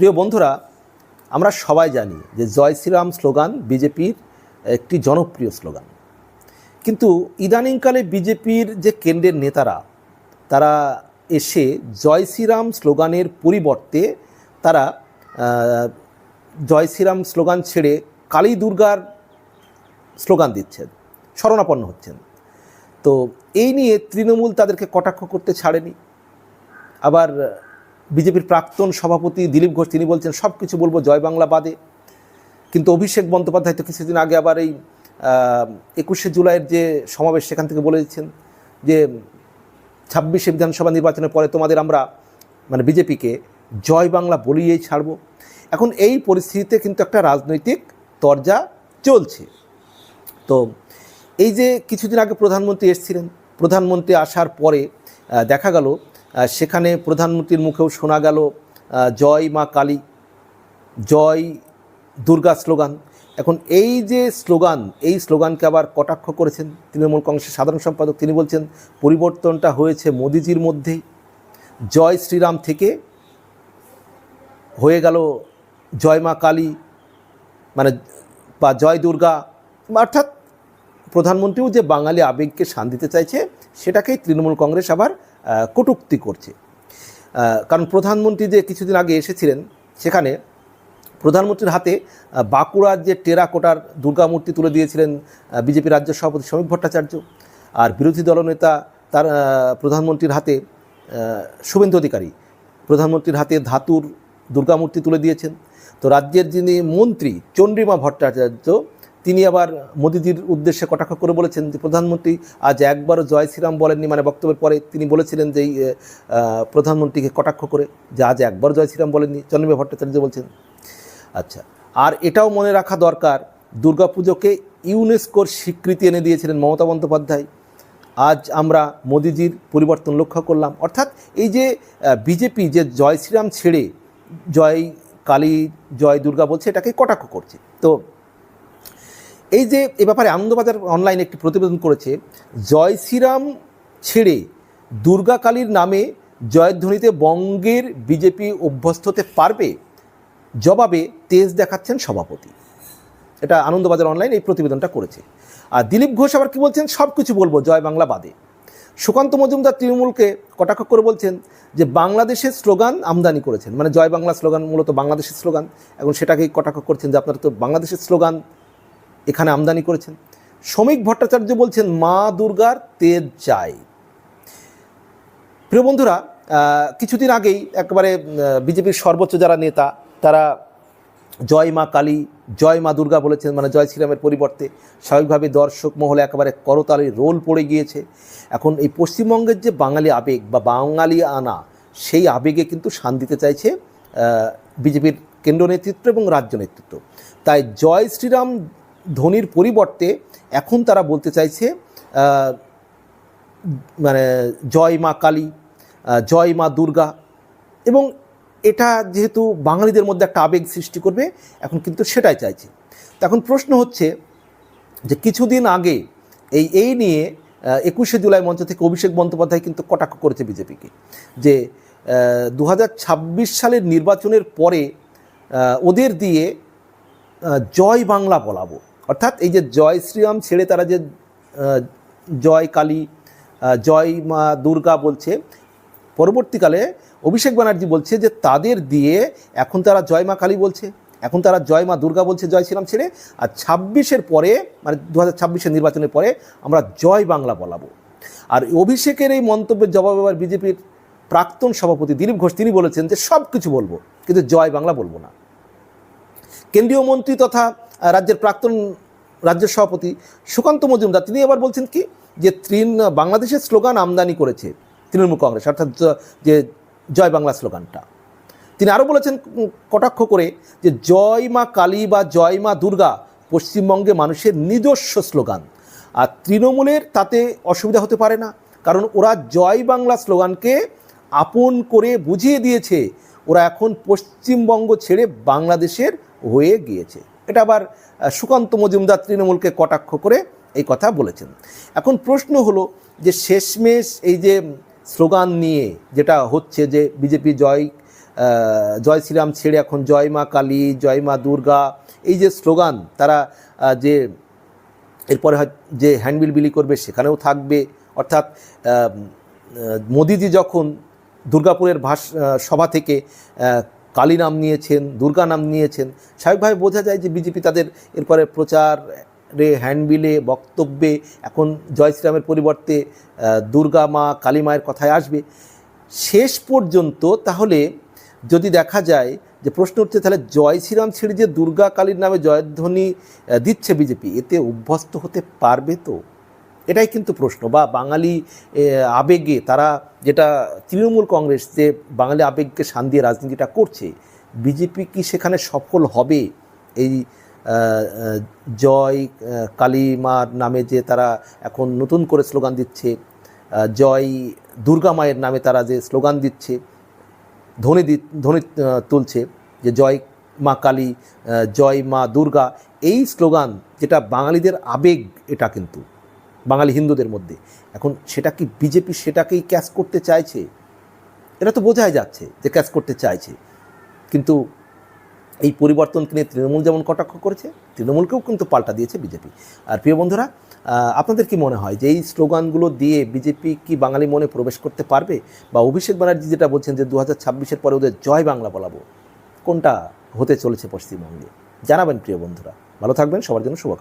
প্রিয় বন্ধুরা, আমরা সবাই জানি যে জয় শ্রীরাম স্লোগান বিজেপির একটি জনপ্রিয় স্লোগান। কিন্তু ইদানিংকালে বিজেপির যে কেন্দ্রের নেতারা, তারা এসে জয় শ্রীরাম স্লোগানের পরিবর্তে তারা জয় শ্রীরাম স্লোগান ছেড়ে কালী দুর্গার স্লোগান দিচ্ছেন শরণাপন্ন হচ্ছেন। তো এই নিয়ে তৃণমূল তাদেরকে কটাক্ষ করতে ছাড়েনি। আবার বিজেপির প্রাক্তন সভাপতি দিলীপ ঘোষ, তিনি বলছেন সব কিছু বলব জয় বাংলা বাদে। কিন্তু অভিষেক বন্দ্যোপাধ্যায় তো কিছুদিন আগে আবার এই একুশে জুলাইয়ের যে সমাবেশ সেখান থেকে বলে দিচ্ছেন যে, ছাব্বিশে বিধানসভা নির্বাচনের পরে তোমাদের আমরা মানে বিজেপিকে জয় বাংলা বলিয়েই ছাড়বো। এখন এই পরিস্থিতিতে কিন্তু একটা রাজনৈতিক তরজা চলছে। তো এই যে কিছুদিন আগে প্রধানমন্ত্রী এসেছিলেন, প্রধানমন্ত্রী আসার পরে দেখা গেল সেখানে প্রধানমন্ত্রীর মুখেও শোনা গেল জয় মা কালী, জয় দুর্গা স্লোগান। এখন এই যে স্লোগান, এই স্লোগানকে আবার কটাক্ষ করেছেন তৃণমূল কংগ্রেসের সাধারণ সম্পাদক। তিনি বলছেন, পরিবর্তনটা হয়েছে মোদিজির মধ্যেই জয় শ্রীরাম থেকে হয়ে গেল জয় মা কালী মানে বা জয় দুর্গা। অর্থাৎ প্রধানমন্ত্রীও যে বাঙালি আবেগকে শান দিতে চাইছে, সেটাকেই তৃণমূল কংগ্রেস আবার কটূক্তি করছে। কারণ প্রধানমন্ত্রী যে কিছুদিন আগে এসেছিলেন, সেখানে প্রধানমন্ত্রীর হাতে বাঁকুড়ার যে টেরাকোটার দুর্গা মূর্তি তুলে দিয়েছিলেন বিজেপি রাজ্য সভাপতি শ্রমিক ভট্টাচার্য আর বিরোধী দলনেতা তার প্রধানমন্ত্রীর হাতে শুভেন্দু অধিকারী প্রধানমন্ত্রীর হাতে ধাতুর দুর্গামূর্তি তুলে দিয়েছেন। তো রাজ্যের যিনি মন্ত্রী চন্দ্রিমা ভট্টাচার্য তিনি আবার মোদিজির উদ্দেশ্যে কটাক্ষ করে বলেছেন যে প্রধানমন্ত্রী আজ একবারও জয় শ্রীরাম বলেননি মানে বক্তব্যের পরে তিনি বলেছিলেন যে প্রধানমন্ত্রীকে কটাক্ষ করে যে আজ একবার জয় শ্রীরাম বলেননি। চন্দ্রিমা ভট্টাচার্য বলছেন। আচ্ছা আর এটাও মনে রাখা দরকার, দুর্গাপুজোকে ইউনেস্কোর স্বীকৃতি এনে দিয়েছিলেন মমতা বন্দ্যোপাধ্যায়। আজ আমরা মোদিজির পরিবর্তন লক্ষ্য করলাম। অর্থাৎ এই যে বিজেপি যে জয় শ্রীরাম ছেড়ে জয় কালী, জয় দুর্গা বলছে, এটাকে কটাক্ষ করছে। তো এই যে এ ব্যাপারে আনন্দবাজার অনলাইনে একটি প্রতিবেদন করেছে, জয় শ্রীরাম ছেড়ে দুর্গাকালীর নামে জয়ধ্বনিতে বঙ্গের বিজেপি অভ্যস্ত হতে পারবে? জবাবে তেজ দেখাচ্ছেন সভাপতি। এটা আনন্দবাজার অনলাইন এই প্রতিবেদনটা করেছে। আর দিলীপ ঘোষ আবার কী বলছেন? সব কিছু বলব, জয় বাংলা বাদে। সুকান্ত মজুমদার তৃণমূলকে কটাক্ষ করে বলছেন যে, বাংলাদেশের স্লোগান আমদানি করেছেন। মানে জয় বাংলা স্লোগান মূলত বাংলাদেশের স্লোগান। এবং সেটাকেই কটাক্ষ করছেন যে, আপনারা তো বাংলাদেশের স্লোগান এখানে আমদানি করেছেন। শ্রমিক ভট্টাচার্য বলছেন, মা দুর্গার তেজ চাই। প্রিয় বন্ধুরা কিছুদিন আগেই একবারে বিজেপির সর্বোচ্চ যারা নেতা, তারা জয় মা কালী, জয় মা দুর্গা বলেছেন মানে জয় শ্রীরামের পরিবর্তে স্বাভাবিকভাবে দর্শক মহলে একেবারে করতালির রোল পড়ে গিয়েছে। এখন এই পশ্চিমবঙ্গের যে বাঙালি আবেগ বা বাঙালি আনা, সেই আবেগে কিন্তু শান দিতে চাইছে বিজেপির কেন্দ্র নেতৃত্ব এবং রাজ্য নেতৃত্ব। তাই জয় শ্রীরাম ধ্বনির পরিবর্তে এখন তারা বলতে চাইছে মানে জয় মা কালী জয় মা দুর্গা। এবং এটা যেহেতু বাঙালিদের মধ্যে একটা আবেগ সৃষ্টি করবে, এখন কিন্তু সেটাই চাইছে। এখন প্রশ্ন হচ্ছে যে কিছুদিন আগে এই এই নিয়ে একুশে জুলাই মঞ্চ থেকে অভিষেক বন্দ্যোপাধ্যায় কিন্তু কটাক্ষ করেছে বিজেপিকে যে দু হাজার ছাব্বিশ সালের নির্বাচনের পরে ওদের দিয়ে জয় বাংলা বলাবো। অর্থাৎ এই যে জয় শ্রীরাম ছেড়ে তারা যে জয় কালী জয় মা দুর্গা বলছে, পরবর্তীকালে অভিষেক ব্যানার্জি বলছে যে তাদের দিয়ে এখন তারা জয় মা কালী বলছে, এখন তারা জয় মা দুর্গা বলছে জয় শ্রীরাম ছেড়ে, আর ছাব্বিশের পরে মানে দু হাজার নির্বাচনের পরে আমরা জয় বাংলা বলাবো। আর অভিষেকের এই মন্তব্যের জবাব এবার বিজেপির প্রাক্তন সভাপতি দিলীপ ঘোষ, তিনি বলেছেন যে সব কিছু বলব, কিন্তু জয় বাংলা বলব না। কেন্দ্রীয় মন্ত্রী তথা রাজ্যের প্রাক্তন রাজ্য সভাপতি সুকান্ত মজুমদার, তিনি এবার বলছেন কি, যে তৃণ, বাংলাদেশের স্লোগান আমদানি করেছে তৃণমূল কংগ্রেস, অর্থাৎ যে জয় বাংলা স্লোগানটা। তিনি আরও বলেছেন কটাক্ষ করে যে জয় মা কালী বা জয় মা দুর্গা পশ্চিমবঙ্গে মানুষের নিজস্ব স্লোগান। আর তৃণমূলের তাতে অসুবিধা হতে পারে না, কারণ ওরা জয় বাংলা স্লোগানকে আপন করে বুঝিয়ে দিয়েছে। ওরা এখন পশ্চিমবঙ্গ ছেড়ে বাংলাদেশের হয়ে গিয়েছে। এটা আবার সুকান্ত মজুমদার তৃণমূলকে কটাক্ষ করে এই কথা বলেছেন। এখন প্রশ্ন হলো যে শেষমেশ এই যে স্লোগান নিয়ে যেটা হচ্ছে যে বিজেপি জয় জয় শ্রীরাম ছেড়ে এখন জয় মা কালী, জয় মা দুর্গা, এই যে স্লোগান তারা যে এরপরে যে হ্যান্ডবিল বিলি করবে সেখানেও থাকবে। অর্থাৎ মোদিজি যখন দুর্গাপুরের ভাষ সভা থেকে কালী নাম নিয়েছেন, দুর্গা নাম নিয়েছেন। স্বাভাবিকভাবে বোঝা যায় যে বিজেপি তাদের এরপরে প্রচারে, হ্যান্ডবিলে, বক্তব্যে, এখন জয় শ্রীরামের পরিবর্তে দুর্গা মা, কালী মায়ের কথায় আসবে। শেষ পর্যন্ত তাহলে যদি দেখা যায় যে প্রশ্ন উঠছে, তাহলে জয় শ্রীরাম ছেড়ে যে দুর্গা কালীর নামে জয়ধ্বনি দিচ্ছে বিজেপি, এতে অভ্যস্ত হতে পারবে তো? এটাই কিন্তু প্রশ্ন। বা বাঙালি আবেগে তারা যেটা তৃণমূল কংগ্রেস যে বাঙালি আবেগকে শান দিয়ে রাজনীতিটা করছে বিজেপি কি সেখানে সফল হবে? এই জয় আহ, কালী মার নামে যে তারা এখন নতুন করে স্লোগান দিচ্ছে জয় দুর্গা মায়ের নামে তারা যে স্লোগান দিচ্ছে ধ্বনি দি ধ্বনি তুলছে যে জয় মা কালী জয় মা দুর্গা এই স্লোগান যেটা বাঙালিদের আবেগ এটা কিন্তু। বাঙালি হিন্দুদের মধ্যে। এখন সেটা কি বিজেপি সেটাকেই ক্যাচ করতে চাইছে? এটা তো বোঝাই যাচ্ছে যে ক্যাচ করতে চাইছে। কিন্তু এই পরিবর্তনকে নিয়ে তৃণমূল যেমন কটাক্ষ করেছে, তৃণমূলকেও কিন্তু পাল্টা দিয়েছে বিজেপি। আর প্রিয় বন্ধুরা আপনাদের কি মনে হয় যে এই স্লোগানগুলো দিয়ে বিজেপি কি বাঙালি মনে প্রবেশ করতে পারবে? বা অভিষেক ব্যানার্জি যেটা বলছেন যে দু হাজার পরে ওদের জয় বাংলা বলাবো, কোনটা হতে চলেছে পশ্চিমবঙ্গে? জানাবেন প্রিয় বন্ধুরা। ভালো থাকবেন, সবার জন্য শুভকামনা।